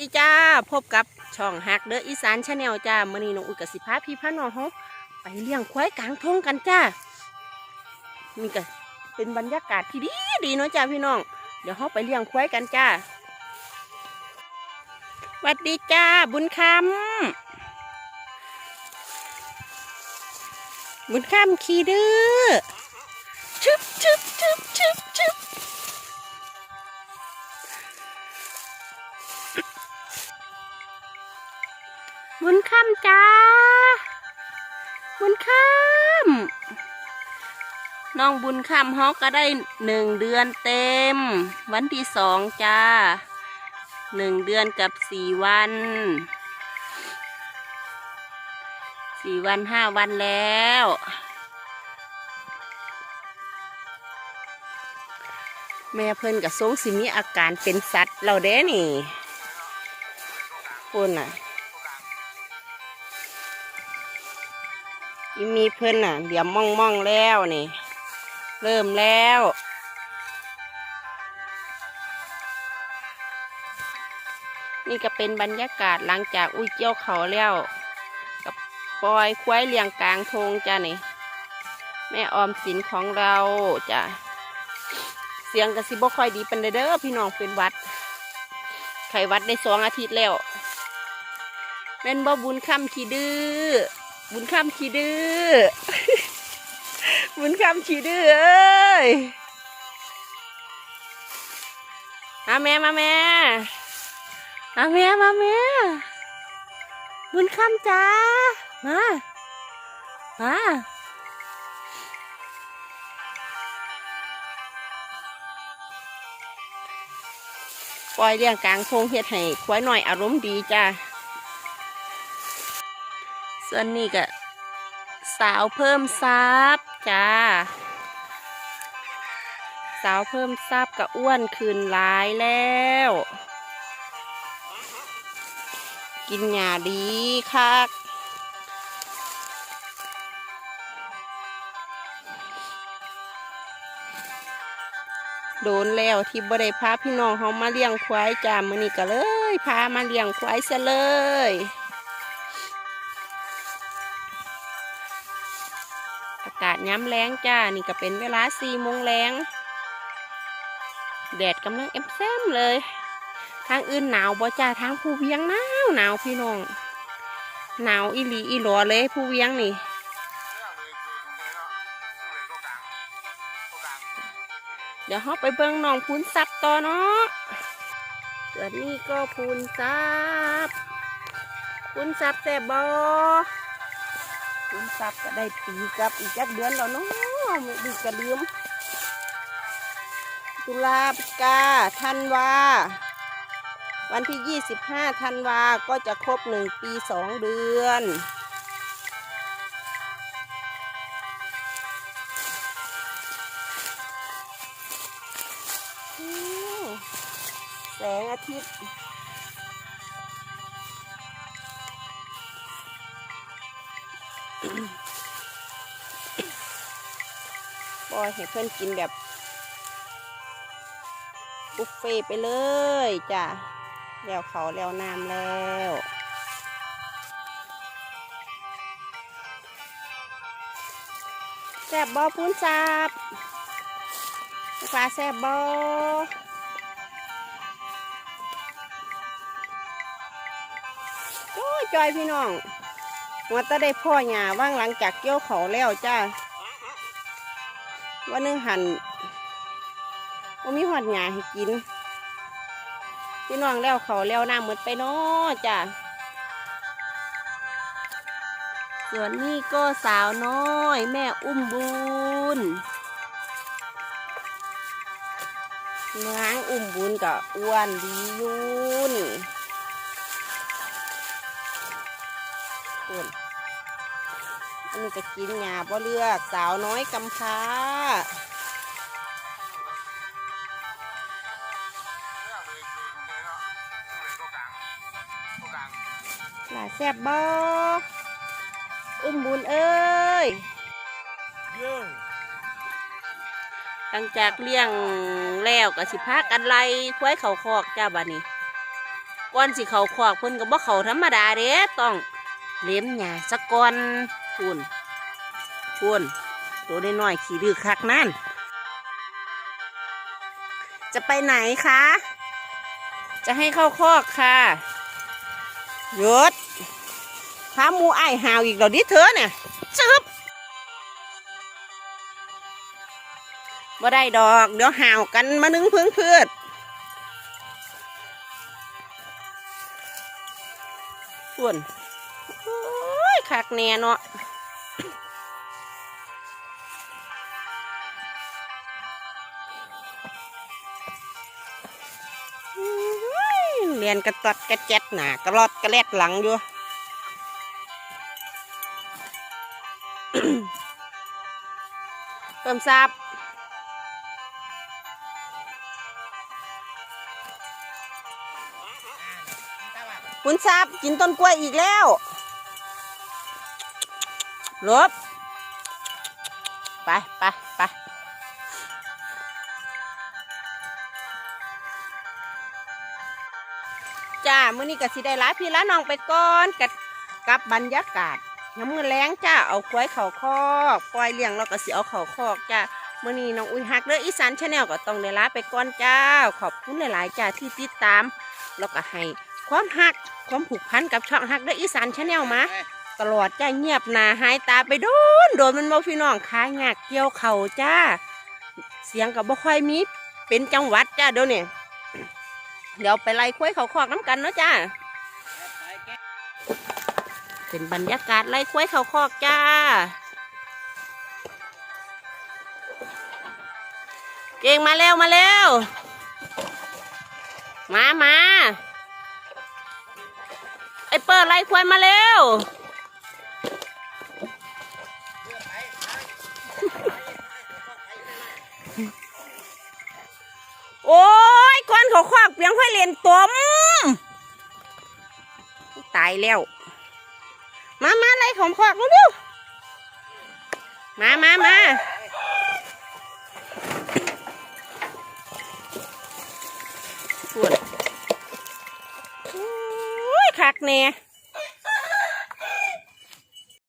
ดีจ้าพบกับช่องฮักเดออีสานชาแนลจ้ามื่อนี้น้องอุกัสิพาพี่พาน้องเขาไปเลี้ยงควายกลางทงกันจ้านี่ก็เป็นบรรยากาศที่ดีดีเนาะจ้าพี่น้อง เดี๋ยวเขาไปเลี้ยงควายกันจ้าสวัสดีจ้าบุญคำบุญคำขี่ดื้อชึบชึบชึบชึบชึบ บุญคำจ้า บุญคำน้องบุญคำฮอกก็ได้หนึ่งเดือนเต็ม วันที่สองจ้าหนึ่งเดือนกับสี่วันสี่วันห้าวันแล้ว แม่เพิ่นกับทรงสิมีอาการเป็นสัตว์เราเด้นี่คุณน่ะ อีมีเพิ่อนน่ะเดี๋ยวมองมองแล้วนี่ เริ่มแล้ว นี่ก็เป็นบรรยากาศหลังจากอุ้ยเกี่ยวเขาแล้วกับปล่อยควายเลี้ยงกลางทงจ้ะนี่ แม่ออมสินของเราจ้ะเสียงกระซิบบ่ค่อยดีเป็นเด้อพี่น้องเป็นวัด ไขวัดได้สองอาทิตย์แล้วแม่นบ่บุญคำขี้ดื้อ บุญคำขี้ดื้อบุญคำขี้ดื้อเอ้ยมาแม่มาแม่มาแม่มาแม่บุญคำจ้ามามาปล่อยเลี้ยงกลางทงเฮ็ดให้ควายหน่อยอารมณ์ดีจ้า ส่วนนี้ก็สาวเพิ่มซับจ้า สาวเพิ่มซับก็อ้วนขึ้นหลายแล้ว กินหญ้าดีคักโดนแล้วที่บ่ได้พาพี่น้องเขามาเลี้ยงควายจ้ามื้อนี้ก็เลย พามาเลี้ยงควายซะเลย อากาศย้ำแรงจ้า นี่ก็เป็นเวลาสี่โมงแรงแดดกำลังเอ็มแซมเลย ทางอื่นหนาวบ่จ้าทางภูเวียงหนาวหนาวพี่น้อง หนาวอีหลีอีหลอเลยภูเวียงนี่เดี๋ยวเราไปเบิ่งน้องพูนซับต่อเนาะส่วนนี้ก็พูนซับพูนซับแต่บอ คุณทรัพย์ก็ได้ปีกับอีกจักเดือนแล้วเนาะไม่ดีกระลืมตุลาพฤศจิกาธันวา วันที่ 25ธันวาก็จะครบหนึ่งปีสองเดือน แสงอาทิตย์ ปล่อยให้เพื่อนกินแบบบุฟเฟ่ไปเลยจ้ะแล้วเขาแล้วน้ำแล้วแซบบอพูนซับปลาแซบบอโอ้ยจอยพี่น้อง หัวตาได้พ่อหยาว่างหลังจากเกี่ยวเขาแล้วจ้าวันนึงหันว่ามีหอดหยาให้กิน พี่น้องแล้วเขาแล้วน้ำหมดไปเนาะจ้ะส่วนนี้ก็สาวน้อย แม่อุ้มบุญนางอุ้มบุญก็อ้วนดียู่นี่ อ้วนอันนี้ก็กินหญ้าบ่เลือกสาวน้อยกำพร้าหลาแซบบออุ้มบุญเอ้ยหลังจากเลี้ยงแล้วก็สิพากันไล่ควายเขาคอกจ้าบัดนี้ก่อนสิเขาคอกเพิ่นก็บ่เขาธรรมดาเด้ต้อง เลี้ยมหญ้าสักก่อนพูนพูนตัวน้อยๆขี้ดื้อคักนั่น จะไปไหนคะ จะให้เข้าคอกค่ะหยุดพาหมูไอหาวอีกเรอดิเธอเนี่ยจึ๊บบ่ได้ดอก เดี๋ยวหาวกันมานึงพึ่งพืชส่วน โอ้ยคักแน่เนาะเรียนกระตัดกระเจ็ดหนากระลอดกระแลดหลังอยู่เติมซับคุณซับกินต้นกล้วยอีกแล้ว ลบ ไปไปไปจ้า มื้อนี้ก็สิได้ลาพี่ละน้องไปก่อนกับกับบรรยากาศน้ำมือแรงจ้า เอาควายเข่าคอกปล่อยเลี้ยงแล้วก็สิเอาเข่าคอกจ้ามื้อนี้น้องอุ้ยฮักเด้ออีสานชาแนลก็ต้องได้ลาไปก่อนจ้า ขอบคุณหลายๆจ้าที่ติดตาม แล้วก็ให้ความฮักความผูกพันกับช่องฮักเด้ออีสานชาแนลมา ตลอดจ้าเงียบหนาหายตาไปโดนโดนมันบ่พี่น้องขายากเกี่ยวเข่าจ้า เสียงก็บ่ค่อยมีเป็นจังหวัดจ้าเดี๋ยวนี้เดี๋ยวไปไล่คุ้ยเขาคอกน้ำกันเนาะจ้าเป็นบรรยากาศไล่คุ้ยเขาคอกจ้าเก่งมาเร็วมาเร็วมามาไอเปิดไล่ควายมาเร็ว โอ้ยก้อนเขาควักเพียงค่อยเรียนตมตายแล้ว มามาไล่ของควักเร็วๆมามามาปวดโอ้ยคักเนี่ย